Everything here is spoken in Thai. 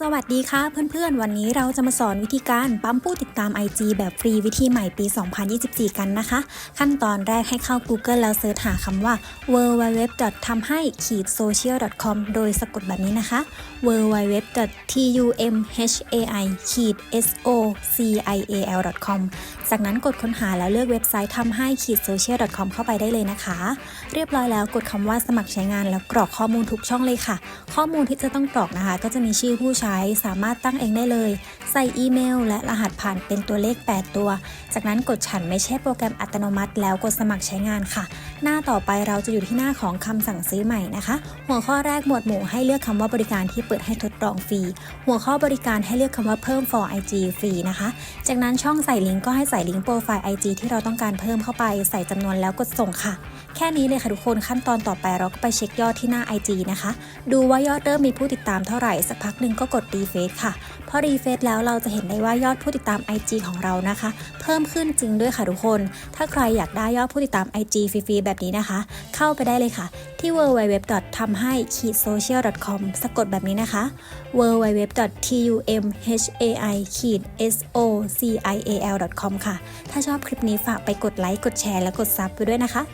สวัสดีค่ะเพื่อนๆ วันนี้เราจะมาสอนวิธีการปั๊มผู้ติดตาม IG แบบฟรีวิธีใหม่ปี 2024 กันนะคะ ขั้นตอนแรกให้เข้า Google แล้วเสิร์ชหาคำว่า w w w ทำให้ขีด social com โดยสะกดแบบนี้นะคะ w w w t u m h a i ขีด s o c i a l com จากนั้นกดค้นหาแล้วเลือกเว็บไซต์ทำให้ขีด social com เข้าไปได้เลยนะคะ เรียบร้อยแล้วกดคำว่าสมัครใช้งานแล้วกรอกข้อมูลทุกช่องเลยค่ะ ข้อมูลที่จะต้องกรอกนะคะ ก็จะมีชื่อผู้ใช้สามารถตั้งเองได้เลย ใส่อีเมล และรหัสผ่านเป็นตัวเลข 8 ตัว จากนั้นกดฉันไม่ใช่โปรแกรมอัตโนมัติ แล้วกดสมัครใช้งานค่ะ หน้าต่อไปเราจะอยู่ที่หน้าของคำสั่งซื้อใหม่นะคะ หัวข้อแรกหมวดหมู่ให้เลือกคำว่าบริการที่เปิดให้ทดลองฟรี หัวข้อบริการให้เลือกคำว่าเพิ่ม for IG ฟรีนะคะ จากนั้นช่องใส่ลิงก์ก็ให้ใส่ลิงก์โปรไฟล์ IG ที่เราต้องการเพิ่มเข้าไปใส่จำนวนแล้วกดส่งค่ะ แค่นี้เลยค่ะทุกคนขั้นตอนต่อไปเราก็ไปเช็คยอดที่หน้า IG นะคะ ดูว่ายอดเริ่มมีผู้ติดตามเท่าไหร่สักพักหนึ่งก็กดรีเฟซค่ะพอรีเฟซแล้วเราจะเห็นได้ว่ายอดผู้ติดตาม IG ของเรานะคะ เพิ่มขึ้นจริงด้วยค่ะทุกคน ถ้าใครอยากได้ยอดผู้ติดตาม IG ฟรีๆแบบนี้นะคะ เข้าไปได้เลยค่ะ ที่ www. ทำให้ social com สะกดแบบนี้นะคะ www. tumhai social com ค่ะ ถ้าชอบคลิปนี้ฝากไปกดไลค์กดแชร์และกดซับไปด้วยนะคะ